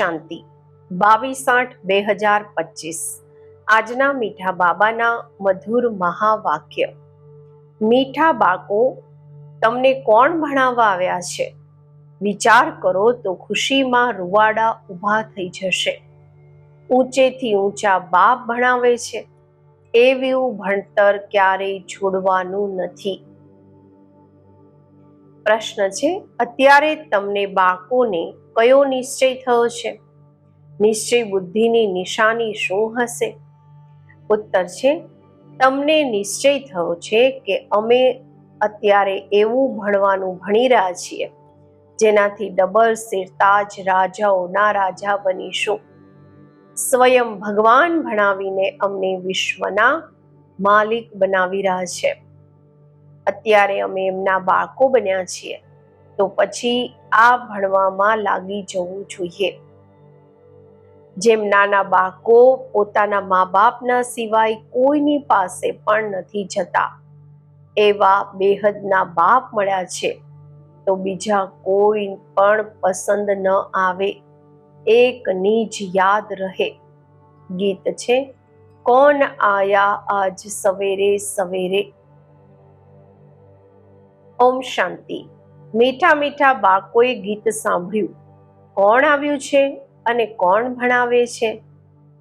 શાંતિ. બાવીસ આઠ બે હજાર પચીસ. આજના મીઠા બાબાના મધુર મહાવાક્ય. મીઠા બાળકો, તમને કોણ ભણાવવા આવ્યા છે? વિચાર કરો તો ખુશીમાં રૂવાડા ઊભા થઈ જશે. ઊંચેથી ઊંચા બાપ ભણાવે છે. એવું ભણતર ક્યારેય છોડવાનું નથી. પ્રશ્ન છે, અત્યારે તમને બાળકોને કયો નિશ્ચય થયો છે? નિશ્ચય બુદ્ધિની નિશાની શું હશે? ઉત્તર છે, તમને નિશ્ચય થયો છે કે અમે અત્યારે એવું ભણવાનું ભણી રહ્યા છીએ, જેનાથી ડબલ સિરતાજ રાજાઓના રાજા બનીશું. સ્વયં ભગવાન ભણાવીને અમને વિશ્વના માલિક બનાવી રહ્યા છે. અત્યારે અમે એમના બાળકો બન્યા છીએ, તો પછી આ ભણવામાં લાગી જવું જોઈએ. જેમ નાના બાળકો પોતાના મા બાપના સિવાય કોઈની પાસે પણ નથી જતા, એવા બેહદના બાપ મળ્યા છે, તો બીજા કોઈ પણ પસંદ ન આવે એક જ યાદ રહે. ગીત છે, કોણ આયા આજ સવેરે સવેરે ઓમ શાંતિ. મીઠા મીઠા બાળકોએ ગીત સાંભળ્યું. કોણ આવ્યું છે અને કોણ ભણાવે છે?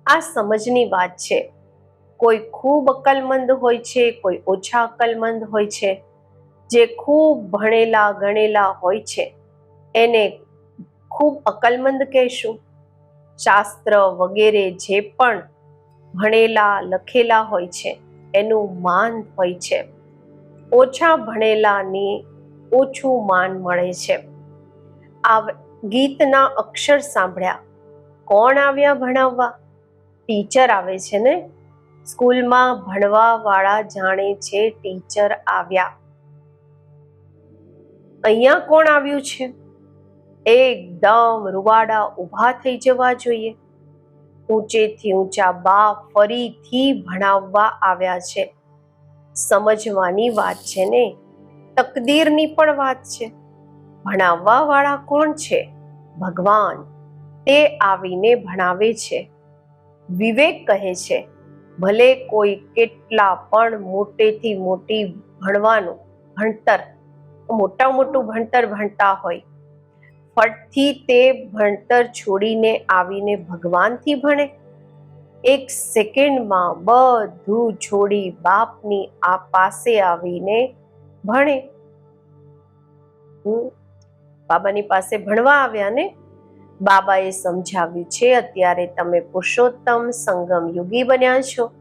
આ સમજની વાત છે. કોઈ ખૂબ અકલમંદ હોય છે, કોઈ ઓછા અકલમંદ હોય છે. જે ખૂબ ભણેલા ગણેલા હોય છે, એને ખૂબ અકલમંદ કહેશું. શાસ્ત્ર વગેરે જે પણ ભણેલા લખેલા હોય છે, એનું માન હોય છે. ઓછા ભણેલાને ઓછું માન મળે છે. આ ગીતના અક્ષર સાંભળ્યા. કોણ આવ્યા ભણાવવા? ટીચર આવે છે ને? સ્કૂલમાં ભણવા વાળા જાણે છે ટીચર આવ્યા. અહીંયા કોણ આવ્યું છે? એકદમ રૂવાડા ઊભા થઈ જવા જોઈએ. ઊંચેથી ઊંચા બા ફરીથી ભણાવવા આવ્યા છે. સમજવાની વાત છે ને? તકદીરની પણ વાત છે. ભણાવવા વાળા કોણ છે? ભગવાન. તે આવીને ભણાવે છે. વિવેક કહે છે, ભલે કોઈ કેટલા પણ મોટેથી મોટી ભણવાનું ભણતર, મોટા મોટું ભણતર ભણતા હોય ફટથી તે ભણતર છોડીને આવીને ભગવાનથી ભણે. એક સેકન્ડમાં બધું છોડી બાપની આ પાસે આવીને ભણે. બાબાની પાસે ભણવા આવ્યા ને બાબાએ સમજાવ્યું છે, અત્યારે તમે પુરુષોત્તમ સંગમ યુગી બન્યા છો.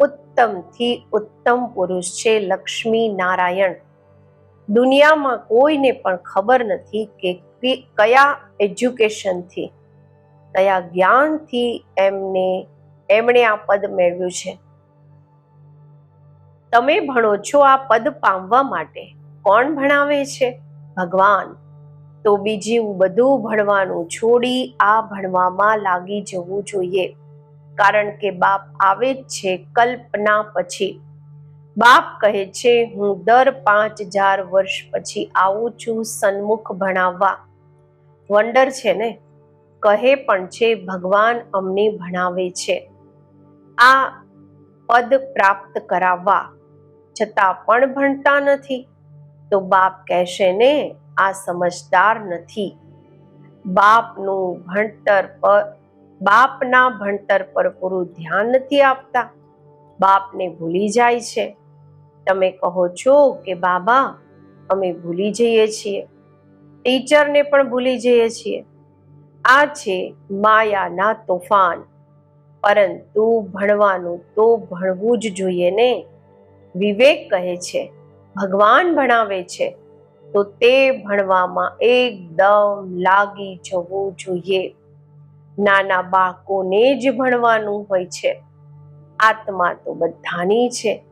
ઉત્તમથી ઉત્તમ પુરુષ છે લક્ષ્મી નારાયણ. દુનિયામાં કોઈને પણ ખબર નથી કે- કયા એજ્યુકેશનથી કયા જ્ઞાનથી એમને એમણે આ પદ મેળવ્યું છે. તમે ભણો છો આ પદ પામવા માટે. કોણ ભણાવે છે? ભગવાન. તો બીજું બધું ભણવાનું છોડી આ ભણવામાં લાગી જવું જોઈએ. કારણ કે બાપ આવે જ છે કલ્પના પછી. બાપ કહે છે, હું દર પાંચ હજાર વર્ષ પછી આવું છું સન્મુખ ભણાવવા. વંડર છે ને? કહે પણ છે, ભગવાન અમને ભણાવે છે. આ પદ પ્રાપ્ત કરાવવા છતાં પણ ભણતા નથી. તો બાપ કહેશે, ને, આ સમજદાર નથી. બાપનું ભણતર પર, બાપના ભણતર પર પૂરું ધ્યાન નથી આપતા. બાપને ભૂલી જાય છે. તમે કહો છો કે, બાબા, અમે ભૂલી જઈએ છીએ. ટીચરને પણ ભૂલી જઈએ છીએ. આ છે માયાના તોફાન. પરંતુ ભણવાનું તો ભણવું જ જોઈએ ને? વિવેક કહે છે, ભગવાન ભણાવે છે, તો તે ભણવામાં એકદમ લાગી જવું જોઈએ. નાના બાળકોને જ ભણવાનું હોય છે. આત્મા તો બધાની છે,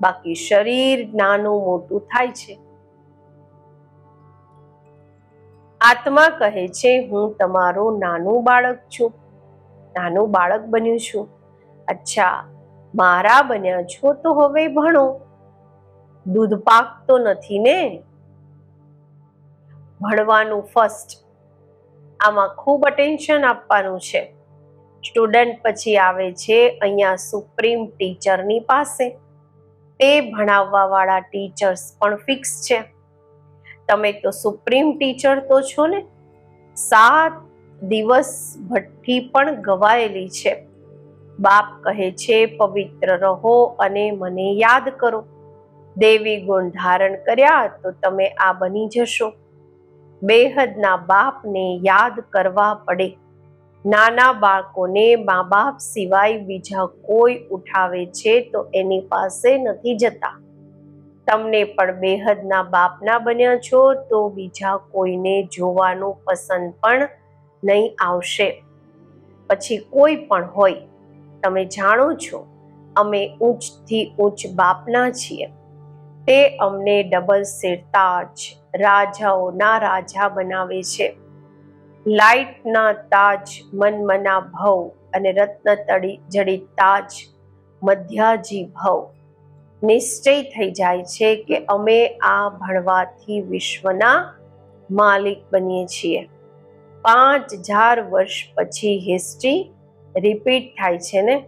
બાકી શરીર નાનું મોટું થાય છે. આત્મા કહે છે, હું તમારું નાનું બાળક છું. નાનું બાળક બન્યું છું. અચ્છા, મારા બન્યા છો તો હવે ભણો. દૂધ પાક તો નથી ને? ભણવાનું ફર્સ્ટ આમાં ખૂબ અટેન્શન આપવાનું છે. સ્ટુડન્ટ પછી આવે છે અહીંયા સુપ્રીમ ટીચરની પાસે. તે ભણાવવા વાળા ટીચર્સ પણ ફિક્સ છે. તમે તો સુપ્રીમ ટીચર તો છો ને? સાત દિવસ ભટકી પણ ગવાયેલી છે. બાપ કહે છે, પવિત્ર રહો અને મને યાદ કરો. દેવી ગુણ ધારણ કર્યા તો તમે આ બની જશો. બેહદના બાપને યાદ કરવા પડે. નાના બાળકોને મા બાપ સિવાય બીજા કોઈ ઉઠાવે છે તો એની પાસે નથી જતા. તમને પણ બેહદના બાપના બન્યા છો તો બીજા કોઈને જોવાનું પસંદ પણ નહીં આવશે. પછી કોઈ પણ હોય, તમે જાણો છો, અમે ઊંચથી ઊંચ બાપના છીએ. તે અમને ડબલ સિરતાજ રાજાઓના રાજા બનાવે છે. લાઇટના તાજ, મનમના ભવ અને રત્ન તડી જડિત તાજ, મધ્યાજી ભવ. નિશ્ચય થઈ જાય છે કે અમે આ ભણવાથી વિશ્વના માલિક બનીએ છીએ. પાંચ હજાર વર્ષ પછી હિસ્ટ્રી રિપીટ થાય છે ને,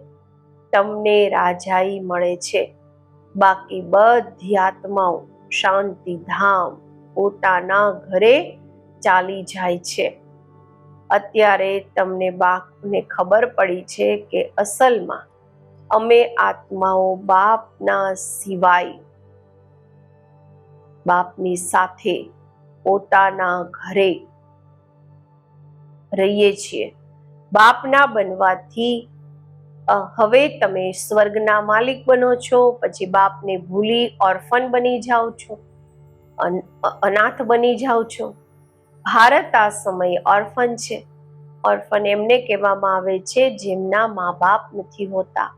તમને રાજાઈ મળે છે. બાકી બધી આત્માઓ શાંતિ ધામ પોતાના ઘરે ચાલી જાય છે. અત્યારે તમને બાપને ખબર પડી છે કે અસલમાં અમે આત્માઓ બાપના સિવાય બાપની સાથે પોતાના ઘરે રહીએ છીએ. બાપના બનવાથી હવે તમે સ્વર્ગના માલિક બનો છો, પછી બાપને ભૂલી ઓર્ફન બની જાઓ છો, અન- અનાથ બની જાઓ છો. ભારત આ સમયે ઓર્ફન છે. ઓર્ફન એમને કહેવામાં આવે છે, જેમના મા બાપ નથી હોતા.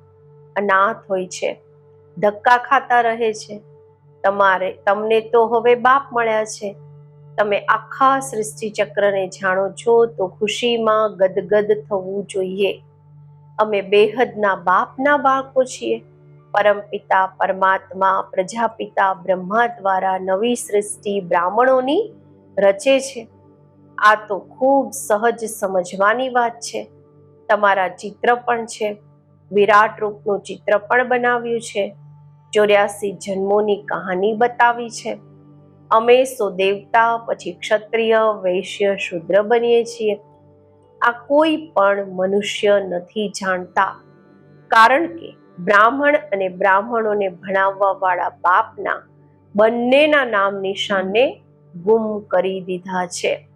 અનાથ હોય છે. ધક્કા ખાતા રહે છે. તમારે, તમને તો હવે બાપ મળ્યા છે. તમે આખા સૃષ્ટિ ચક્રને જાણો છો તો ખુશીમાં ગદગદ થવું જોઈએ. અમે બેહદના બાપના બાળકો છીએ. પરમપિતા પરમાત્મા, પ્રજાપિતા, બ્રહ્મા દ્વારા નવી સૃષ્ટિ બ્રાહ્મણોની રચે છે. આ તો ખૂબ સહજ સમજવાની વાત છે. તમારા ચિત્ર પણ છે. વિરાટ રૂપનું ચિત્ર પણ બનાવ્યું છે. ચોર્યાસી જન્મોની કહાની બતાવી છે. અમે દેવતા પછી ક્ષત્રિય, વૈશ્ય, શુદ્ર બનીએ છીએ. આ કોઈ પણ મનુષ્ય નથી જાણતા. કારણ કે બ્રાહ્મણ અને બ્રાહ્મણોને ભણાવવા વાળા બાપના બંનેના નામ નિશાનને ગુમ કરી દીધા છે.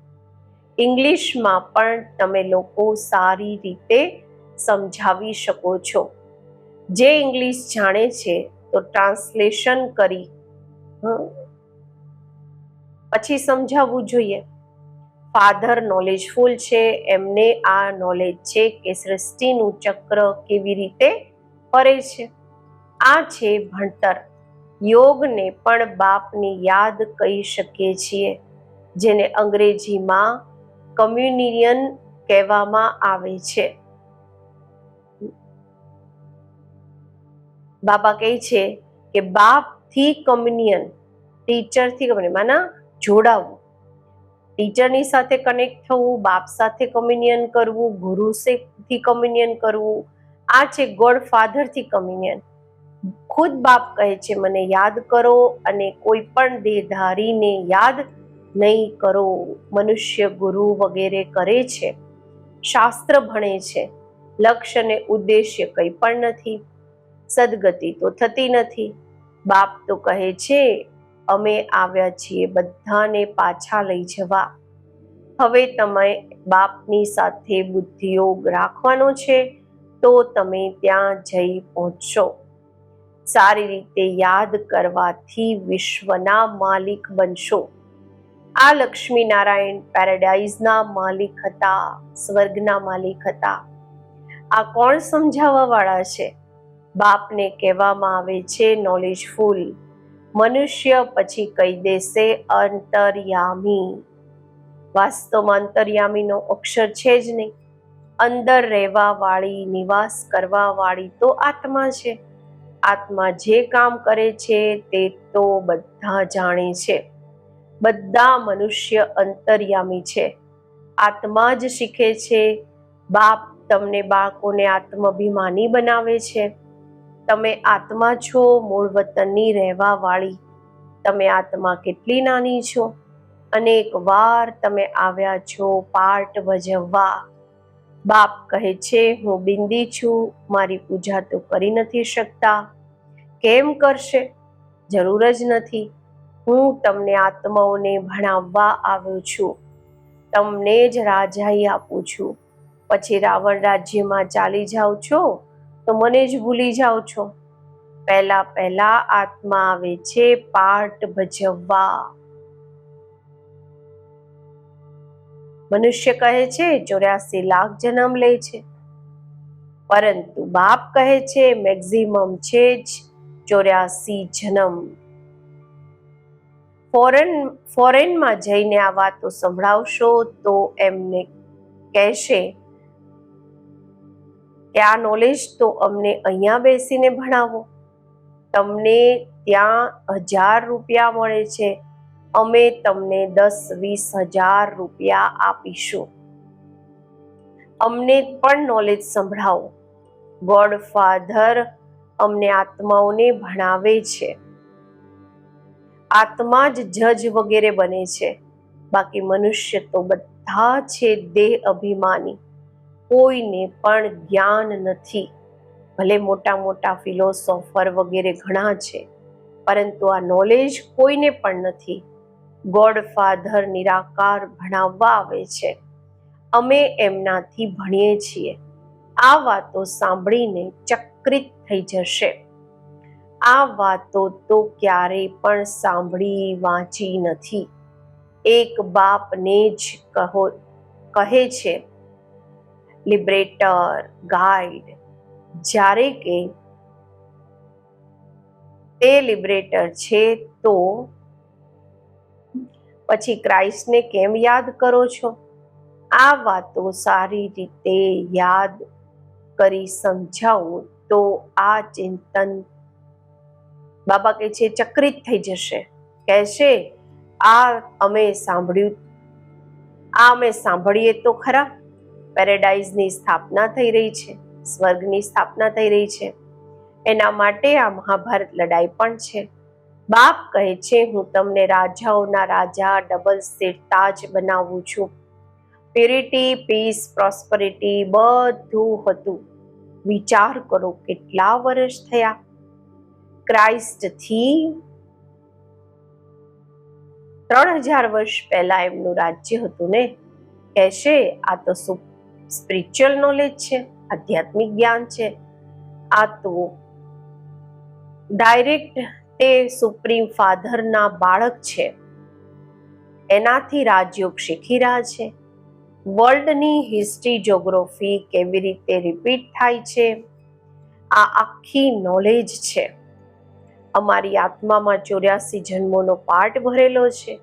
ઇંગ્લિશમાં પણ તમે લોકો સારી રીતે સમજાવી શકો છો. જે ઇંગ્લિશ જાણે છે તો ટ્રાન્સલેશન કરી પછી સમજાવવું જોઈએ. ફાધર નોલેજફુલ છે, એમને આ નોલેજ છે કે સૃષ્ટિનું ચક્ર કેવી રીતે ફરે છે. આ છે ભણતર. યોગને પણ બાપની યાદ કહી શકીએ છીએ, જેને અંગ્રેજીમાં કમ્યુનિયન કહેવામાં આવે છે. બાબા કહે છે કે બાપથી કમ્યુનિયન ટીચરથી કમ્યુનિયન માના જોડાવું. ટીચરની સાથે કનેક્ટ થવું, બાપ સાથે કમ્યુનિયન કરવું, ગુરુ થી કમ્યુનિયન કરવું, આ છે ગોડ ફાધરથી કમ્યુનિયન ખુદ બાપ કહે છે, મને યાદ કરો અને કોઈ પણ દેહધારીને યાદ નહીં કરો. મનુષ્ય ગુરુ વગેરે કરે છે. શાસ્ત્ર ભણે છે. લક્ષ્ય અને ઉદ્દેશ્ય કંઈ પણ નથી. સદગતિ તો થતી નથી. બાપ તો કહે છે અમે આવ્યા છીએ, બધાને પાછા લઈ જવા. હવે તમે બાપની સાથે બુદ્ધિયોગ રાખવાનો છે, તો તમે ત્યાં જઈ પહોંચશો. સારી રીતે યાદ કરવાથી વિશ્વના માલિક બનશો. આ લક્ષ્મી નારાયણ પેરેડાઇઝના માલિક હતા, સ્વર્ગના માલિક હતા. આ કોણ સમજાવવા વાળા છે? બાપને કહેવામાં આવે છે નોલેજફુલ મનુષ્ય પછી કહી દેશે અંતર્યામી. વાસ્તવમાં અંતર્યામીનો અક્ષર છે જ નહીં. અંદર રહેવા વાળી, નિવાસ કરવા વાળી તો આત્મા છે. આત્મા જે કામ કરે છે તે તો બધા જાણે છે. બધા મનુષ્ય અંતર્યામી છે. આત્મા જ શીખે છે. બાપ તમને બાળકોને આત્માભિમાની બનાવે છે. તમે આત્મા છો, મૂળ વતનની રહેવા વાળી તમે આત્મા કેટલી નાની છો? અનેક વાર તમે આવ્યા છો પાર્ટ ભજવવા. બાપ કહે છે, હું બિંદી છું, મારી પૂજા તો કરી નથી શકતા. કેમ કરશે? જરૂર જ નથી. હું તમને આત્માઓને ભણાવવા આવ્યો છું. તમને જ રાજાઈ આપું છું. પછી રાવણ રાજ્યમાં ચાલી જાઓ છો? તો મને જ ભૂલી જાઓ છો. પહેલા પહેલા આત્મા આવે છે પાઠ ભજવવા. મનુષ્ય કહે છે, ચોર્યાસી લાખ જન્મ લે છે. પરંતુ બાપ કહે છે, મેક્ઝિમમ છે જ ચોર્યાસી જન્મ. ફોરેન, ફોરેનમાં જઈને આ વાતો સંભળાવશો તો એમને કહેશે કે આ નોલેજ તો અમને અહીંયા બેસીને ભણાવો. તમને ત્યાં હજાર રૂપિયા મળે છે. અમે તમને દસ, વીસ હજાર રૂપિયા આપીશું. અમને પણ નોલેજ સંભળાવો. ગોડ ફાધર અમને આત્માઓને ભણાવે છે. આત્મા જ જજ વગેરે બને છે. બાકી મનુષ્ય તો બધા છે દેહ અભિમાની. કોઈને પણ જ્ઞાન નથી. ભલે મોટા મોટા ફિલોસોફર વગેરે ઘણા છે, પરંતુ આ નોલેજ કોઈને પણ નથી. ગોડ ફાધર નિરાકાર ભણાવવા આવે છે. અમે એમનાથી ભણીએ છીએ. આ વાતો સાંભળીને ચક્રિત થઈ જશે. આ વાતો તો ક્યારેય પણ સાંભળી વાંચી નથી. એક બાપને જ કહો, કહે છે લિબરેટર, ગાઈડ. જ્યારે કે તે લિબરેટર છે તો પછી ક્રાઇસ્ટને કેમ યાદ કરો છો? આ વાતો સારી રીતે યાદ કરી સમજાવું તો આ ચિંતન બાબા કહે છે ચક્રિત થઈ જશે. કહેશે આ અમે સાંભળ્યું, આ અમે સાંભળીએ તો ખરા? પેરેડાઇઝની સ્થાપના થઈ રહી છે, સ્વર્ગની સ્થાપના થઈ રહી છે. એના માટે આ મહાભારત લડાઈ પણ છે. બાપ કહે છે, હું તમને રાજાઓના રાજા, ડબલ સીટ બનાવું છું. પ્યુરિટી પીસ પ્રોસ્પરિટી બધું હતું. વિચાર કરો કેટલા વર્ષ થયા. ક્રાઇસ્ટથી ત્રણ હજાર વર્ષ પહેલા એમનું રાજ્ય હતું ને? કહેશે, આ તો સ્પિરિચ્યુઅલ નોલેજ છે, આધ્યાત્મિક જ્ઞાન છે. આ તો ડાયરેક્ટ તે સુપ્રીમ ફાધરના બાળક છે. એનાથી રાજયોગ શીખી રહ્યા છે. વર્લ્ડની હિસ્ટ્રી જોગ્રાફી કેવી રીતે રિપીટ થાય છે? આ આખી નોલેજ છે. અમારી આત્મામાં ચોર્યાસી જન્મોનો પાઠ ભરેલો છે.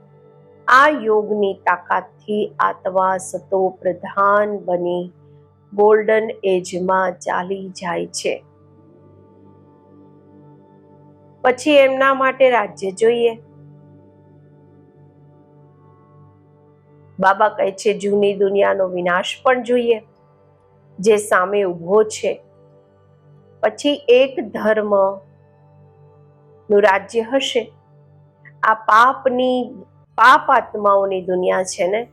આ યોગની તાકાતથી આત્મા સતો પ્રધાન બની ગોલ્ડન એજમાં ચાલી જાય છે. પછી એમના માટે રાજ્ય જોઈએ. બાબા કહે છે, જૂની દુનિયાનો વિનાશ પણ જોઈએ, જે સામે ઊભો છે. પછી એક ધર્મનું રાજ્ય હશે. આ પાપની પાપ આત્માઓની દુનિયા છે ને?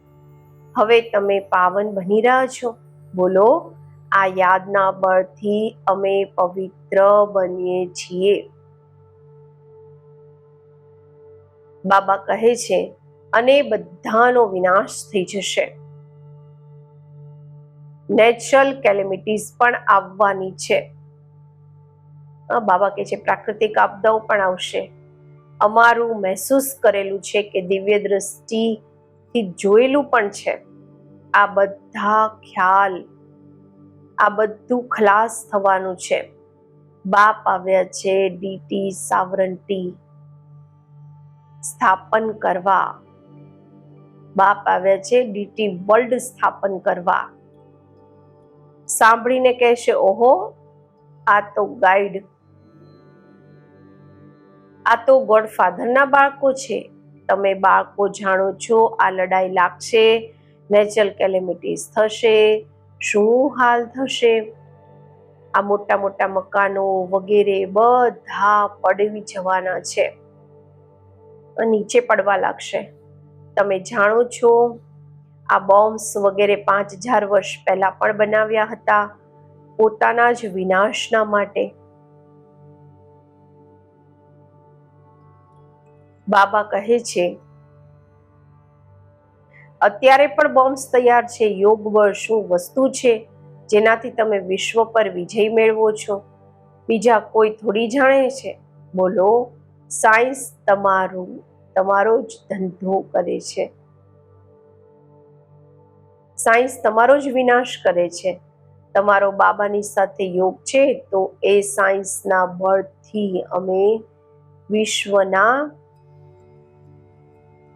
હવે તમે પાવન બની રહ્યા છો. બોલો, આ યાદના બળથી અમે પવિત્ર બનીએ છીએ. બાબા કહે છે, અને બધાનો વિનાશ થઈ જશે. નેચરલ કેલેમિટીઝ પણ આવવાની છે. બાબા કહે છે, પ્રાકૃતિક આપદાઓ પણ આવશે. અમારું મહેસૂસ કરેલું છે કે દિવ્ય દ્રષ્ટિથી જોયેલું પણ છે. આ બધા ખ્યાલ, આ બધું ખલાસ થવાનું છે. બાપ આવ્યા છે ડીટી સાવરંટી સ્થાપન કરવા. બાપ આવ્યા છે ડીટી વર્લ્ડ સ્થાપન કરવા. સાંભળીને કહેશે, ઓહો, આ તો ગાઈડ આ તો ગોડફાધરના બાળકો છે. તમે બાળકો જાણો છો, આ લડાઈ લાગશે, નેચરલ કેલેમિટીઝ થશે, શું હાલ થશે? આ મોટા મોટા મકાનો વગેરે બધા પડવી જવાના છે નીચે પડવા લાગશે. તમે જાણો છો, આ બોમ્બ્સ વગેરે પાંચ હજાર વર્ષ પહેલા પણ બનાવ્યા હતા. પોતાના જ વિનાશના માટે બાબા કહે છે, અત્યારે પણ બોમ્બ્સ તૈયાર છે, યોગ બળ શું વસ્તુ છે? જેનાથી તમે વિશ્વ પર વિજય મેળવો છો? બીજા કોઈ થોડી જાણે છે? બોલો સાયન્સ તમારું, તમારો જ ધંધો કરે છે. સાયન્સ તમારો જ વિનાશ કરે છે. તમારો બાબાની સાથે યોગ છે, તો એ સાયન્સના બળથી અમે વિશ્વના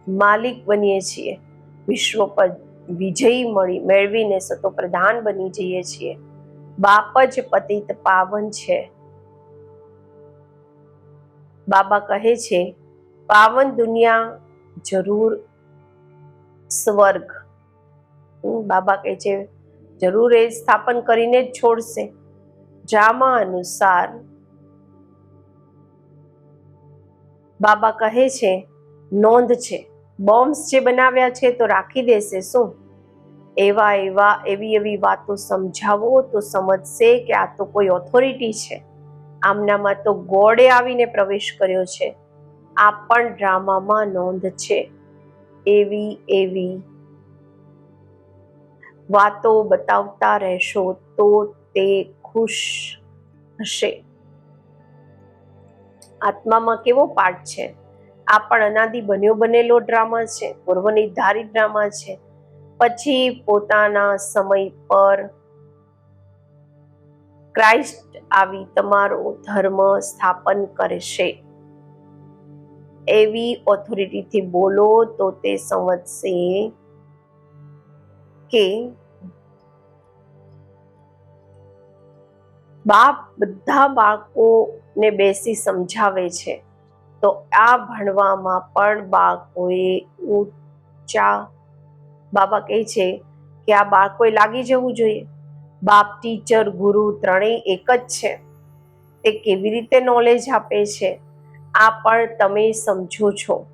માલિક બનીએ છીએ. વિશ્વ પર વિજય મળી મેળવીને સતો પ્રધાન બની જઈએ છીએ. બાપ જ પતિત પાવન છે. બાબા કહે છે, પાવન દુનિયા જરૂર સ્વર્ગ. બાબા કહે છે, જરૂર એ સ્થાપન કરીને જ છોડશે. ડ્રામા અનુસાર બાબા કહે છે, નોંધ છે. બોમ્બ્સ જે બનાવ્યા છે તો રાખી દેશે, શું? એવા એવા, એવી એવી વાતો સમજાવો તો સમજશે કે આ તો કોઈ ઓથોરિટી છે. આમનામાં તો ગોડે આવીને પ્રવેશ કર્યો છે. આ પણ ડ્રામામાં નોંધ છે. એવી એવી વાતો બતાવતા રહેશો તો તે ખુશ હશે. આત્મામાં કેવો પાઠ છે? આ પણ અનાદિ બન્યો બનેલો ડ્રામા છે પૂર્વ નિર્ધારિત ડ્રામા છે. પછી પોતાના સમય પર ક્રાઇસ્ટ આવી તમારો ધર્મ સ્થાપન કરશે. એવી ઓથોરિટીથી બોલો તો તે સમજશે કે બાપ બધા બાળકોને બેસી સમજાવે છે. તો આ ભણવામાં પણ બાળકોએ ઊંચા બાબા કહે છે કે આ બાળકોએ લાગી જવું જોઈએ. બાપ, ટીચર, ગુરુ ત્રણેય એક જ છે. તે કેવી રીતે નોલેજ આપે છે? આ પણ તમે સમજો છો.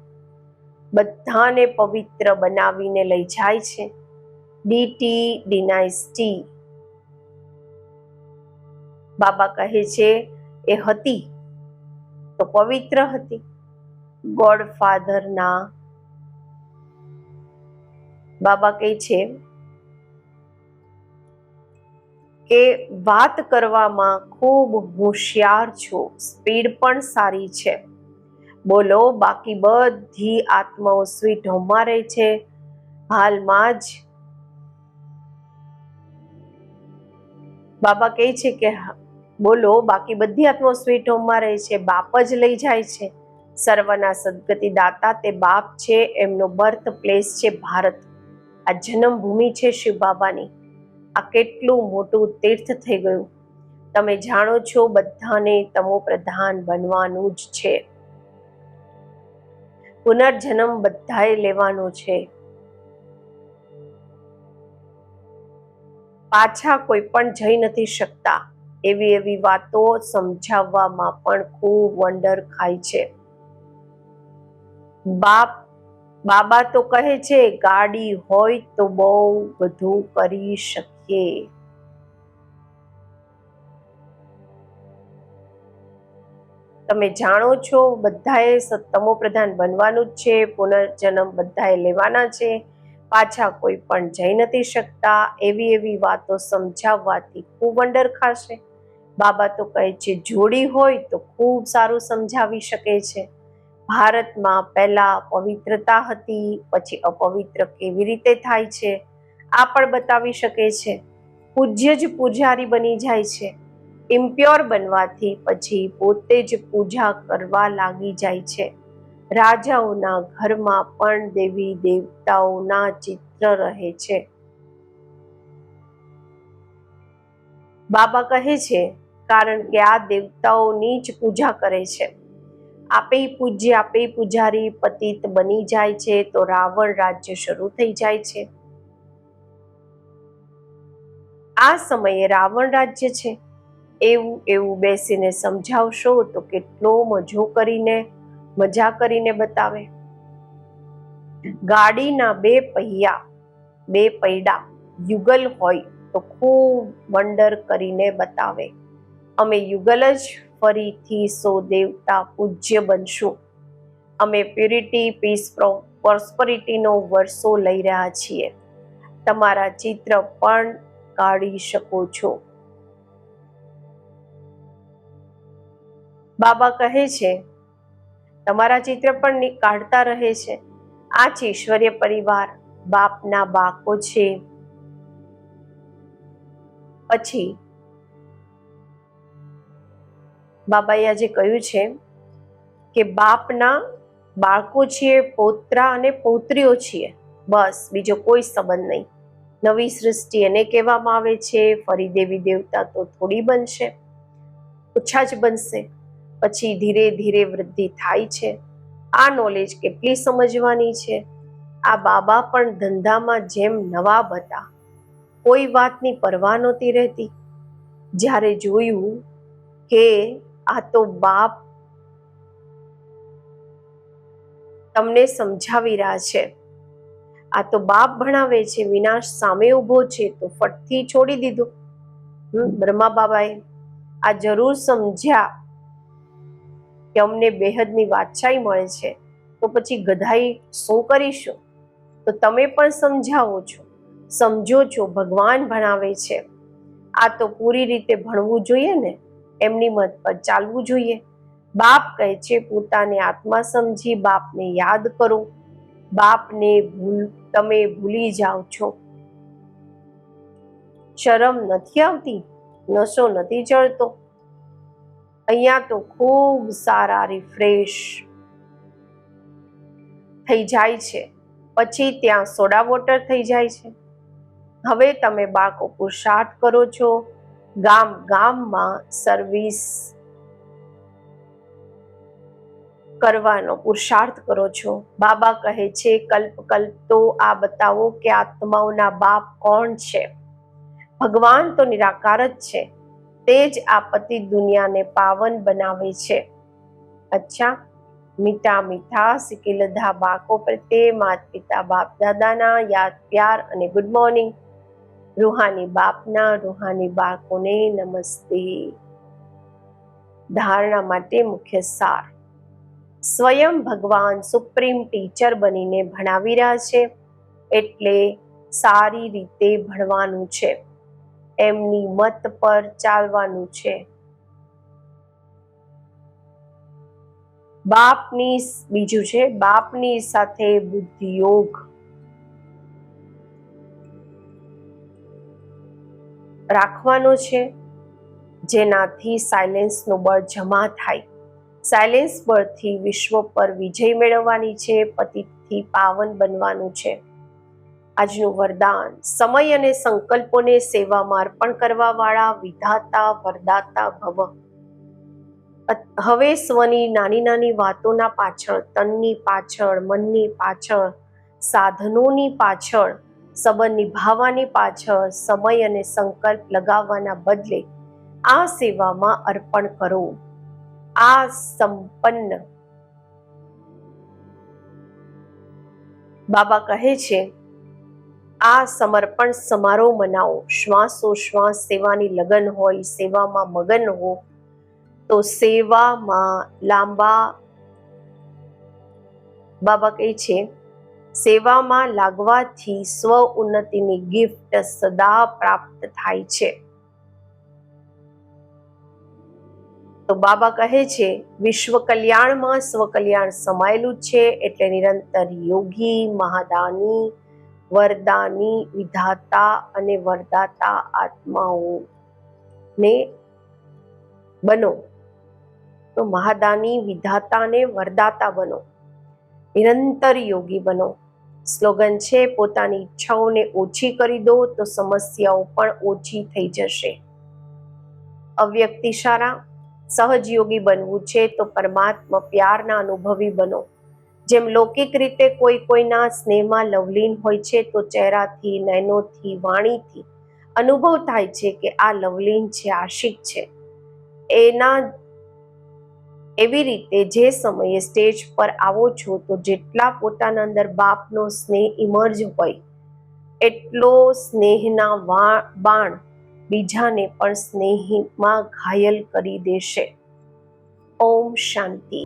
બધાને પવિત્ર બનાવીને લઈ જાય છે. ડીટી ડિનાઇસ્ટી બાબા કહે છે, એ હતી તો પવિત્ર હતી. ગોડ ફાધરના બાબા કહે છે કે વાત કરવામાં ખૂબ હોશિયાર છો, સ્પીડ પણ સારી છે. બોલો, બાકી બધી આત્માઓ સ્વીટ હોમમાં રહે છે. હાલમાં જ બાબા કહે છે કે બોલો, બાકી બધી આત્મો સ્વીટ હોમમાં રહે છે, બાપ જ લઈ જાય છે. સર્વના સદગતિ દાતા તે બાપ છે, એમનો બર્થ પ્લેસ છે ભારત. આ જન્મભૂમિ છે શિવ બાબાની. આ કેટલું મોટું તીર્થ થઈ ગયું. તમે જાણો છો બધાને તમો પ્રધાન બનવાનું જ છે. પુનર્જન્મ બધાએ લેવાનો છે. પાછા કોઈ પણ જઈ નથી શકતા. એવી એવી વાતો સમજાવવામાં પણ ખૂબ વંડર ખાય છે. બાપ, બાબા તો કહે છે, ગાડી હોય તો બહુ બધું કરી શકીએ. તમે જાણો છો, બધાએ સત્તમો પ્રધાન બનવાનું જ છે, પુનર્જન્મ બધાએ લેવાના છે. પાછા કોઈ પણ જઈ નથી શકતા, એવી એવી વાતો સમજાવવાથી ખૂબ વંડર ખાશે. બાબા તો કહે છે, જોડી હોય તો ખૂબ સારું સમજાવી શકે છે. ભારતમાં પહેલા પવિત્રતા હતી, પછી અપવિત્ર કેવી રીતે થાય છે, આ પણ બતાવી શકે છે. પૂજ્ય જ પૂજારી બની જાય છે. ઇમ્પ્યોર બનવાથી પછી પોતે જ પૂજા કરવા લાગી જાય છે. રાજાઓના ઘરમાં પણ દેવી દેવતાઓના ચિત્ર રહે છે. બાબા કહે છે, કારણ કે આ દેવતાઓની જ પૂજા કરે છે. આપે પૂજ્ય, આપે પૂજારી પતિત બની જાય છે, તો રાવણ રાજ્ય શરૂ થઈ જાય છે. આ સમયે રાવણ રાજ્ય છે. એવું એવું બેસીને સમજાવશો તો કેટલો મજો કરીને, મજા કરીને બતાવે. ગાડીના બે પૈયા, બે પૈડા યુગલ હોય તો ખૂબ વંડર કરીને બતાવે. અમે યુગલ જ ફરીથી સો દેવતા પૂજ્ય બનશું. અમે પ્યુરિટી પીસ પ્રોસ્પરિટીનો વર્ષો લઈ રહ્યા છીએ. તમારા ચિત્ર પણ કાઢી શકો છો. બાબા કહે છે, તમારા ચિત્ર પણ કાઢતા રહે છે. આ જ ઈશ્વરીય પરિવાર બાપના બાકો છે. પછી બાબાએ આજે કહ્યું છે કે બાપના બાળકો છીએ, પોતરા અને પૌત્રીઓ છીએ. બસ, બીજો કોઈ સંબંધ નહીં. નવી સૃષ્ટિ એને કહેવામાં આવે છે, ફરી દેવી દેવતા તો થોડી બનશે. ઓછા જ બનશે. પછી ધીરે ધીરે વૃદ્ધિ થાય છે. આ નોલેજ કેટલી સમજવાની છે? આ બાબા પણ ધંધામાં જેમ નવાબ હતા. કોઈ વાતની પરવા નહોતી રહેતી. જ્યારે જોયું કે આ તો બાપ તમને સમજાવી રહ્યા છે. આ તો બાપ ભણાવે છે વિનાશ સામે ઊભો છે તો ફટથી છોડી દીધું. હમ, બ્રહ્મા બાબાએ આ જરૂર સમજ્યા કે અમને બેહદની વાતશાહી મળે છે. તો પછી ગધાઈ શું કરીશું? તો તમે પણ સમજાવો છો. સમજો છો, ભગવાન ભણાવે છે. આ તો પૂરી રીતે ભણવું જોઈએ ને, એમની મત પર ચાલવું જોઈએ. બાપ કહે છે, પોતાને આત્મા સમજી, બાપને યાદ કરો. બાપને ભૂલ, તમે ભૂલી જાઓ છો. શરમ નથી આવતી નશો નથી ચડતો. અહીંયા તો ખૂબ સારા રિફ્રેશ થઈ જાય છે. પછી ત્યાં સોડા વોટર થઈ જાય છે. હવે તમે બાકો પુરુષાર્થ કરો છો. ગામ ગામમાં સર્વિસ કરવાનો પુરુષાર્થ કરો છો. બાબા કહે છે, કલ્પ કલ્પ તો આ બતાવો કે આત્માઓના બાપ કોણ છે? ભગવાન તો નિરાકાર જ છે. તે જ આ પતિ દુનિયાને પાવન બનાવે છે. અચ્છા, મીઠા મીઠા સિકિલધા બાકો પ્રત્યે માત પિતા બાપ દાદાના યાદ, પ્યાર અને ગુડ મોર્નિંગ રૂહાની બાપના, રૂહાની બાળકોને નમસ્તે. ધારણા માટે મુખ્ય સાર. સ્વયં ભગવાન સુપ્રીમ ટીચર બનીને ભણાવી રહ્યા છે, એટલે સારી રીતે ભણવાનું છે. એમની મત પર ચાલવાનું છે. બાપની બીજું છે, બાપની સાથે બુદ્ધિયોગ. યોગ રાખવાનો છે. જેનાથી સાયલેન્સનું બળ જમા થાય. સાયલેન્સ બળથી વિશ્વ પર વિજય મેળવવાની છે, પતિથી પાવન બનવાનું છે. આજનું વરદાન સમય અને સંકલ્પોને સેવામાં અર્પણ કરવાવાળા વિધાતા, વરદાતા ભવ. હવે સ્વની નાની નાની વાતોના પાછળ, તનની પાછળ, મનની પાછળ, સાધનોની પાછળ સંબંધ નિભાવવાની પાછળ સમય અને સંકલ્પ લગાવવાના બદલે આ સેવામાં અર્પણ કરો. આ સંપન્ન. બાબા કહે છે, આ સમર્પણ સમારોહ મનાવો. શ્વાસોશ્વાસ સેવાની લગન હોય, સેવામાં મગન હો, તો સેવામાં લાંબા. બાબા કહે છે સેવામાં લાગવાથી સ્વ ઉન્નતિની ગિફ્ટ સદા પ્રાપ્ત થાય છે. તો બાબા કહે છે, વિશ્વ કલ્યાણમાં સ્વ કલ્યાણ સમાયેલું છે, એટલે નિરંતર યોગી, મહાદાની, વરદાની, વિધાતા અને વરદાતા આત્માઓ. ને બનો. તો મહાદાની, વિધાતા ને વરદાતા બનો. નિરંતર યોગી બનો. સ્લોગન છે, પોતાની ઈચ્છાઓને ઓછી કરી દો તો સમસ્યાઓ પણ ઓછી થઈ જશે. અવ્યક્તિશાળા સહજ યોગી બનવું છે તો પરમાત્મા પ્યારના અનુભવી બનો. જેમ લૌકિક રીતે કોઈ કોઈના સ્નેહમાં લવલીન હોય છે તો ચહેરાથી, નયનોથી, વાણીથી અનુભવ થાય છે કે આ લવલીન છે, આશિક છે. એના એવી રીતે જે સમયે સ્ટેજ પર આવો છો તો જેટલા પોતાના અંદર બાપનો સ્નેહ ઇમર્જ હોય, એટલો સ્નેહના બાણ બીજાને પણ સ્નેહીમાં ઘાયલ કરી દેશે. ઓમ શાંતિ.